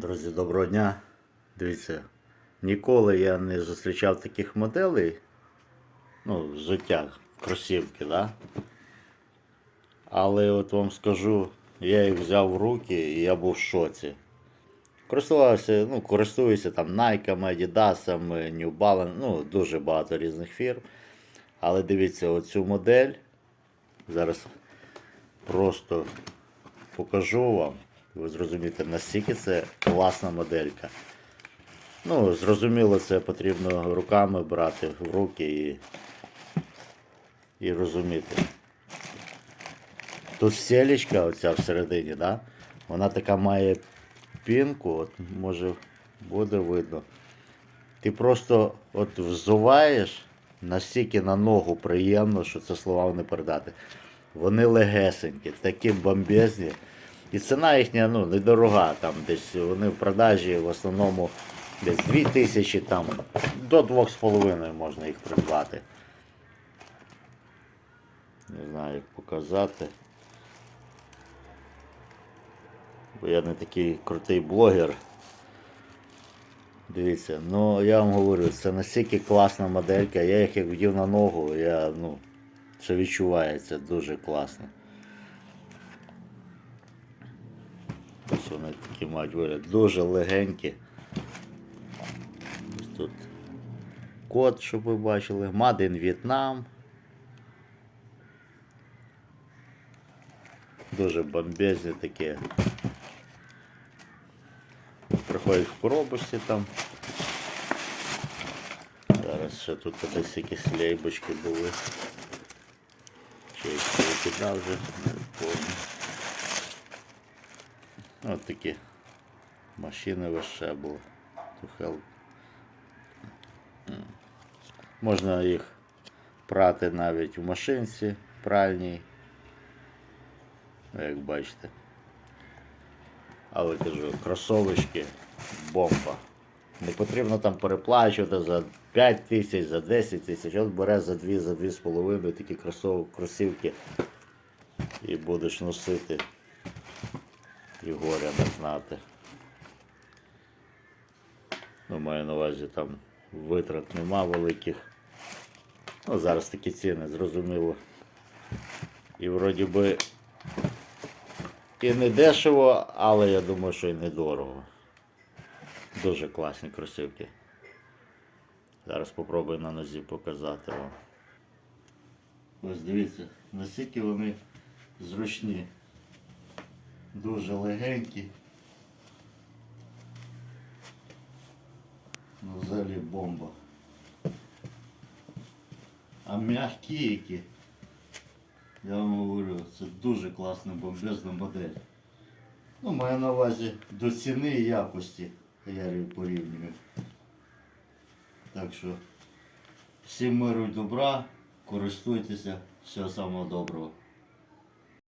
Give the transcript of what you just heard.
Друзі, доброго дня. Дивіться, ніколи я не зустрічав таких моделей. Ну, з життя, кросівки, да? Але от вам скажу, я їх взяв в руки і я був в шоці. Користувався, ну, користуюся там Nike, Adidas, New Balance, ну, дуже багато різних фірм. Але дивіться, оцю модель. Зараз просто покажу вам. Ви зрозумієте, наскільки це класна моделька. Ну, зрозуміло, це потрібно руками брати в руки і, і розуміти. Тут сілечка оця всередині, да? вона така має пінку, от може буде видно. Ти просто от взуваєш, настільки на ногу приємно, що це слова не передати. Вони легесенькі, такі бомбезні. І ціна їхня ну, недорога, там десь вони в продажі в основному десь 2000 там, до 2,5 можна їх придбати. Не знаю, як показати. Бо я не такий крутий блогер. Дивіться, ну я вам говорю, це настільки класна моделька, я їх як вдів на ногу, я, ну, це відчувається дуже класно. Вони такі мають вигляд. Дуже легенькі. Ось тут код, щоб ви бачили. In Vietnam. Дуже бомбезні такі. Приходять в коробочці там. Зараз ще тут десь якісь лейбочки були. Чи їх вже, не такі машини вище були. Можна їх прати навіть в машинці пральній. Ну, Як бачите. Але кажу, кросовочки бомба. Не потрібно там переплачувати за 5 тисяч, за 10 тисяч. От бере за 2, за 2,5 такі кросівки і будеш носити не знати. Ну, маю на увазі там витрат нема великих. Ну, зараз такі ціни, зрозуміло. І вроді би і не дешево, але я думаю, що і недорого. Дуже класні кросівки. Зараз спробую на нозі показати вам. Ось дивіться, наскільки вони зручні. Дуже легенькі. Ну, взагалі бомба. А м'які які. Я вам говорю, це дуже класна бомбезна модель. Ну, маю на увазі до ціни і якості я порівнюю. Так що всім миру і добра, користуйтеся, всього самого доброго.